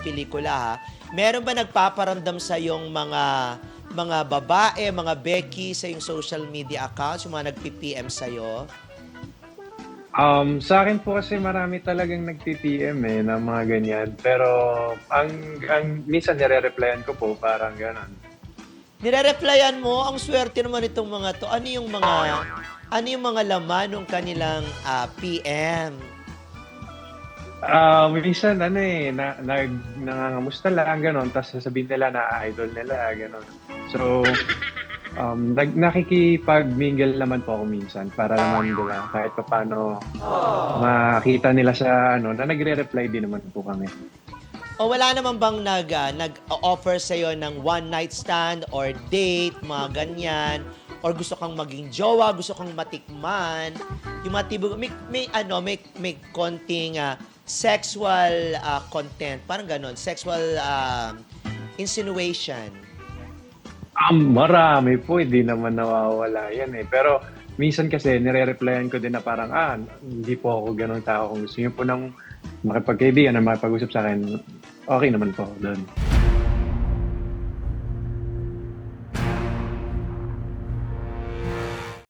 pelikula ha. Meron ba nagpaparamdam sa yung mga mga babae, mga Becky sa yung social media accounts, yung mga nagpi-PM sa Um, sa akin po kasi marami talagang nagti-PM eh ng mga ganyan. Pero ang, ang minsan nire-replyan ko po parang gano'n. Nire-replyan mo, ang swerte naman itong mga to. Ano yung mga ano yung mga laman ng kanilang ah, PM? Ah, minsan ano eh, na, nag, nangangamusta lang gano'n, tapos sasabihin nila na idol nila, gano'n. So, um, nag, nakikipag-mingle naman po ako minsan para naman nila kahit pa paano makita nila sa ano, na nagre-reply din naman po kami. O wala naman bang nag, ah, nag-offer sa'yo ng one night stand or date, mga ganyan? Or gusto kang maging jowa, gusto kang matikman? Yung mga tibog, may, may, ano, may, may konting ah, sexual ah, content, parang ganon, sexual ah, insinuation. Um, marami po, hindi naman nawawala yan eh. Pero minsan kasi nire-replyan ko din na parang, ah, hindi po ako ganun tao. Kung gusto niyo po ng makipagkaibigan na makipag-usap sa akin, okay naman po doon.